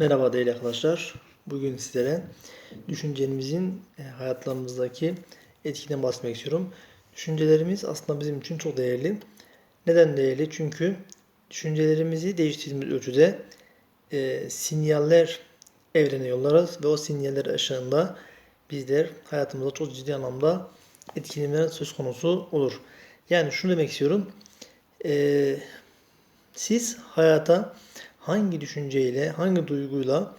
Merhaba değerli arkadaşlar. Bugün sizlere düşüncelerimizin e, hayatlarımızdaki etkiden bahsetmek istiyorum. Düşüncelerimiz aslında bizim için çok değerli. Neden değerli? Çünkü düşüncelerimizi değiştirdiğimiz ölçüde e, sinyaller evrene yollarız ve o sinyaller ışığında bizler hayatımızda çok ciddi anlamda etkilemeler söz konusu olur. Yani şunu demek istiyorum. E, siz hayata hangi düşünceyle, hangi duyguyla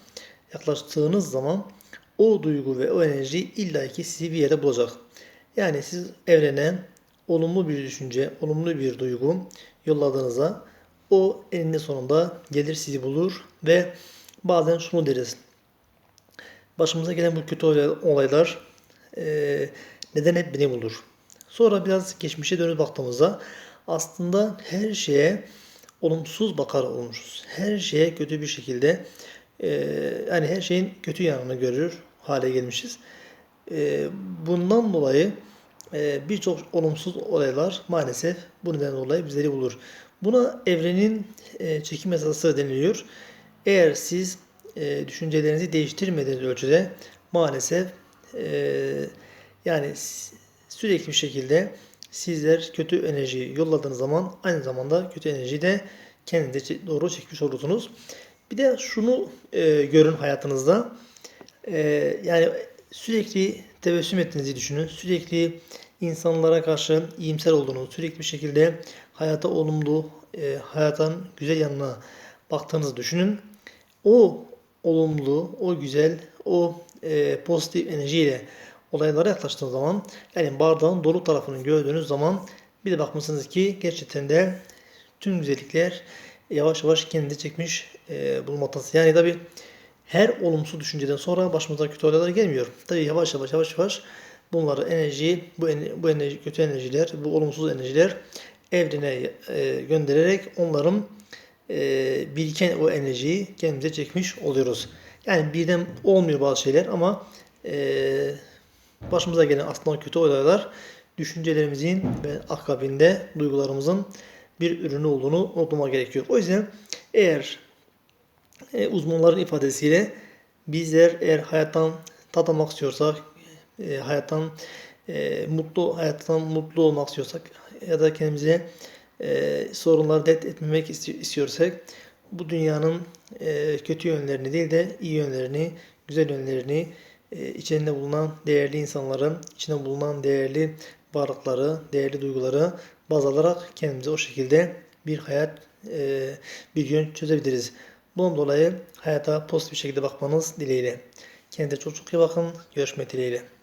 yaklaştığınız zaman o duygu ve o enerji illaki sizi bir yere bulacak. Yani siz evrene olumlu bir düşünce, olumlu bir duygu yolladığınızda o eninde sonunda gelir sizi bulur ve bazen şunu deriz. Başımıza gelen bu kötü olaylar eee, neden hep beni bulur? Sonra biraz geçmişe dönüp baktığımızda aslında her şeye olumsuz bakar olmuşuz. Her şeye kötü bir şekilde e, yani her şeyin kötü yanını görür hale gelmişiz. E, bundan dolayı e, birçok olumsuz olaylar maalesef bu neden dolayı bizleri bulur. Buna evrenin e, çekim yasası deniliyor. Eğer siz e, düşüncelerinizi değiştirmediğiniz ölçüde maalesef e, yani sürekli bir şekilde sizler kötü enerji yolladığınız zaman aynı zamanda kötü enerjiyi de kendinize doğru çekmiş olursunuz. Bir de şunu e, görün hayatınızda. E, yani sürekli tebessüm ettiğinizi düşünün. Sürekli insanlara karşı iyimser olduğunu, sürekli bir şekilde hayata olumlu, e, hayatın güzel yanına baktığınızı düşünün. O olumlu, o güzel, o e, pozitif enerjiyle olaylara yaklaştığınız zaman yani bardağın dolu tarafını gördüğünüz zaman bir de bakmışsınız ki gerçekten de tüm güzellikler yavaş yavaş kendini çekmiş e, bulunmaktasınız. Yani tabi her olumsuz düşünceden sonra başımıza kötü olaylar gelmiyor. Tabi yavaş yavaş yavaş yavaş bunları enerji, bu, bu enerji, kötü enerjiler, bu olumsuz enerjiler evrene e, göndererek onların e, biriken o enerjiyi kendimize çekmiş oluyoruz. Yani birden olmuyor bazı şeyler ama e, başımıza gelen aslında kötü olaylar düşüncelerimizin ve akabinde duygularımızın bir ürünü olduğunu unutmamak gerekiyor. O yüzden eğer e, uzmanların ifadesiyle bizler eğer hayattan tat almak istiyorsak, e, hayattan e, mutlu hayattan mutlu olmak istiyorsak ya da kendimize e, sorunları dert etmemek isti- istiyorsak bu dünyanın e, kötü yönlerini değil de iyi yönlerini, güzel yönlerini, içinde bulunan değerli insanların, içinde bulunan değerli varlıkları, değerli duyguları baz alarak kendimize o şekilde bir hayat, e, bir yön çözebiliriz. Bunun dolayı hayata pozitif bir şekilde bakmanız dileğiyle. Kendinize çok çok iyi bakın. Görüşmek dileğiyle.